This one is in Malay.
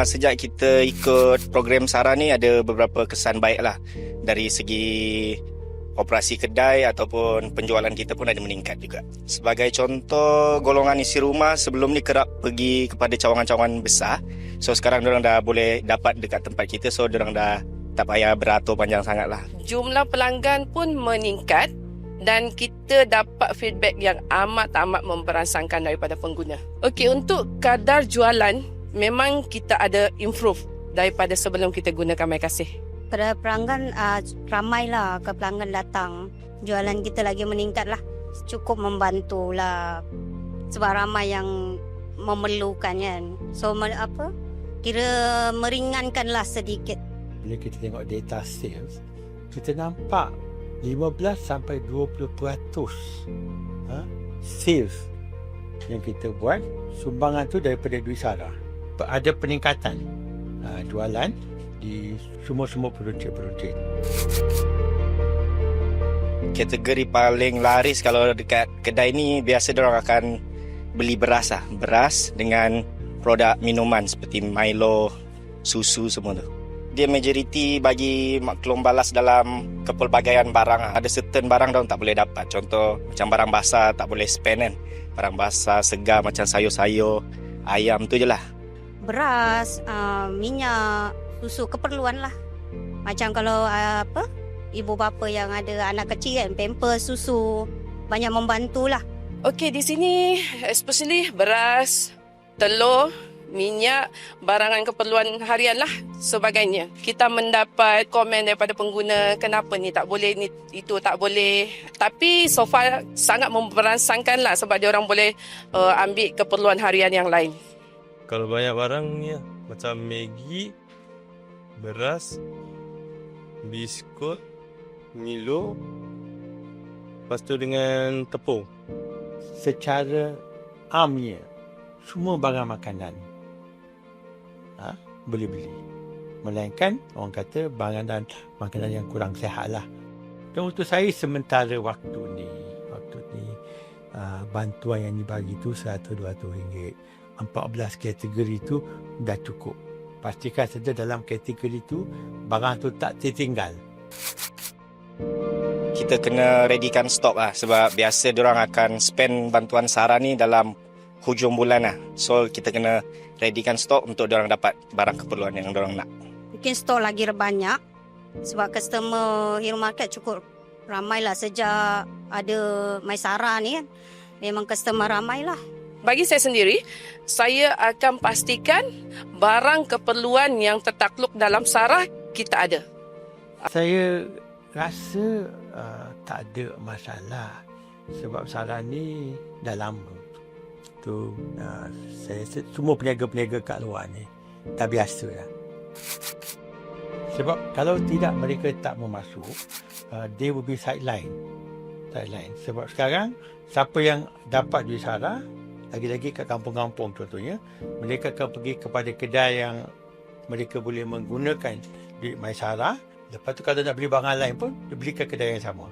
uh, sejak kita ikut program SARA ni ada beberapa kesan baik lah dari segi operasi kedai ataupun penjualan kita pun ada meningkat juga. Sebagai contoh, golongan isi rumah sebelum ni kerap pergi kepada cawangan-cawangan besar. So sekarang orang dah boleh dapat dekat tempat kita so orang dah tak payah beratur panjang sangat lah. Jumlah pelanggan pun meningkat dan kita dapat feedback yang amat-amat memperasankan daripada pengguna. Okey, untuk kadar jualan, memang kita ada improve daripada sebelum kita gunakan MyKasih pada pelanggan uh, ramailah ke pelanggan datang. Jualan kita lagi meningkat lah. Cukup membantu lah. Sebab ramai yang memerlukan kan. So apa? Kira meringankan lah sedikit. Bila kita tengok data sales, kita nampak 15 sampai 20% ha, sales yang kita buat sumbangan tu daripada duit sara. Ada peningkatan ha, jualan di semua-semua produk-produk. Kategori paling laris kalau dekat kedai ni biasa orang akan beli beras lah. Beras dengan produk minuman seperti Milo, susu semua tu. Dia majoriti bagi maklum balas dalam kepelbagaian barang. Ada certain barang dia tak boleh dapat. Contoh macam barang basah tak boleh spend kan. Barang basah, segar macam sayur-sayur, ayam tu je lah. Beras, uh, minyak, susu keperluan lah. Macam kalau uh, apa ibu bapa yang ada anak kecil kan, pamper, susu banyak membantulah. Okey, di sini especially beras, telur, minyak, barangan keperluan harian lah sebagainya. Kita mendapat komen daripada pengguna kenapa ni tak boleh, ni itu tak boleh. Tapi so far sangat memperansangkan lah sebab dia orang boleh uh, ambil keperluan harian yang lain. Kalau banyak barang ni macam Maggi, beras, biskut, Milo, lepas tu dengan tepung. Secara amnya, semua barang makanan ha, boleh beli. Melainkan orang kata barang dan makanan yang kurang sehat lah. Dan untuk saya sementara waktu ni, waktu ni uh, bantuan yang dibagi tu RM100-200 ringgit. 14 kategori tu dah cukup pastikan saja dalam kategori itu barang tu tak tertinggal. Kita kena readykan stok lah sebab biasa orang akan spend bantuan SARA ni dalam hujung bulan lah. So kita kena readykan stok untuk orang dapat barang keperluan yang orang nak. Mungkin stok lagi banyak sebab customer hero market cukup ramai lah sejak ada Maisara ni kan. Memang customer ramai lah bagi saya sendiri, saya akan pastikan barang keperluan yang tertakluk dalam sarah kita ada. Saya rasa uh, tak ada masalah sebab sarah ni dah lama. Tu uh, saya semua peniaga-peniaga kat luar ni dah biasa lah. Sebab kalau tidak mereka tak memasuk, uh, they will be sideline. Sideline. Sebab sekarang siapa yang dapat duit sarah lagi-lagi kat kampung-kampung contohnya mereka akan pergi kepada kedai yang mereka boleh menggunakan duit Maisara lepas tu kalau nak beli barang lain pun dia belikan kedai yang sama